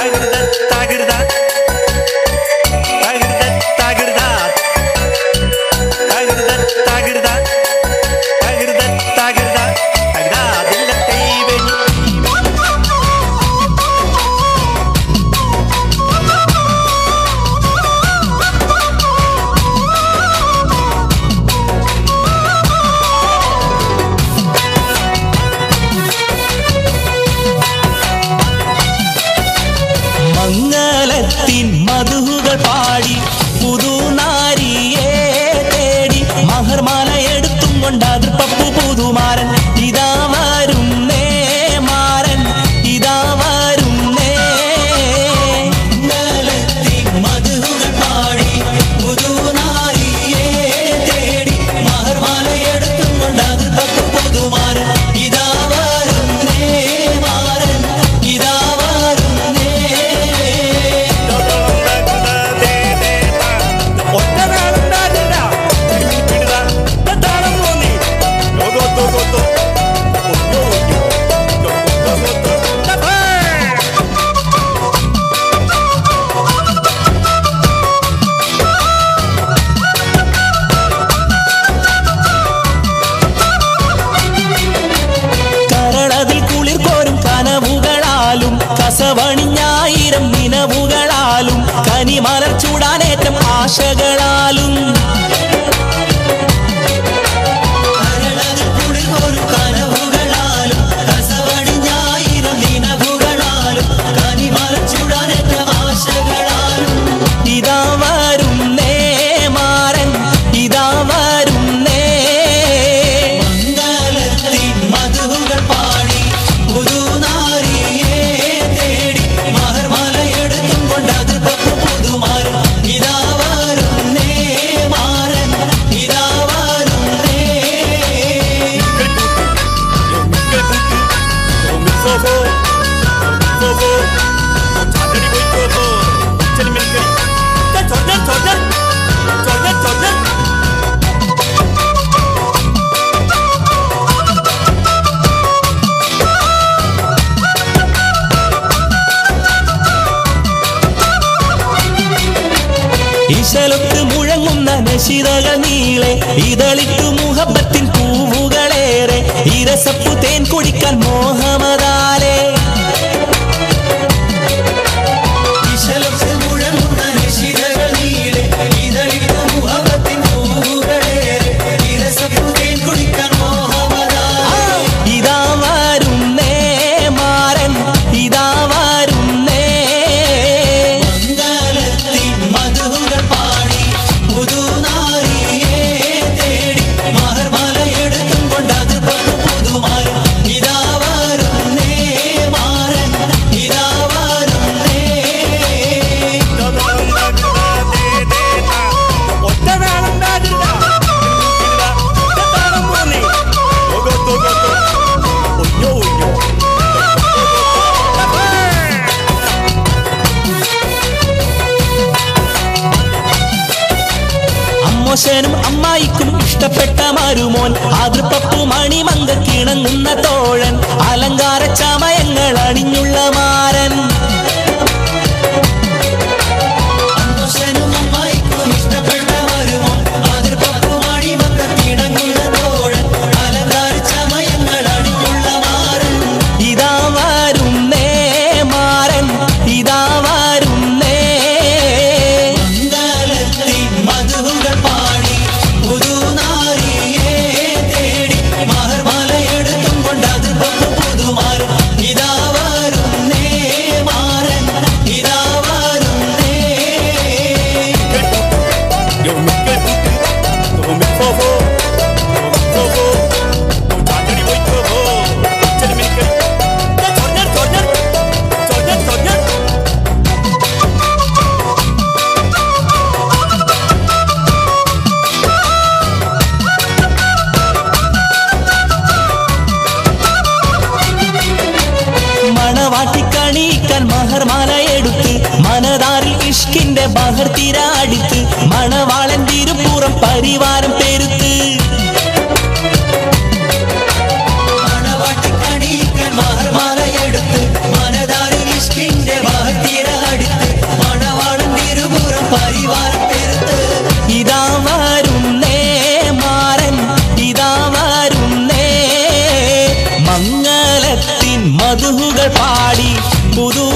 தகுதா தகுதா பப்பு புதுமாறன் മലർ ചൂടാനേറ്റം ആശകളാലും పోపు മുഴങ്ങുന്ന നീളെ ഇതളിട്ടു മുഹബത്തിൻ പൂവുകളേറെ ഇരസപ്പു തേൻ കുടിക്കാൻ മോഹമതാലേ. അച്ഛനും അമ്മായിക്കും ഇഷ്ടപ്പെട്ട മരുമോൻ. ആതൃപ്പപ്പു മണിമങ്കക്കിണങ്ങുന്ന തോഴൻ. അലങ്കാര ചമയങ്ങൾ അണിഞ്ഞുള്ള മാ മലർമാല എടുത്ത് മനതാറിൽ ഇഷ്കിന്റെ ബഹർത്തിര അടിത്ത് മണവാളൻ തിരുപ്പുറം പരിവാരം പെരുത്ത്. പാടി പുതു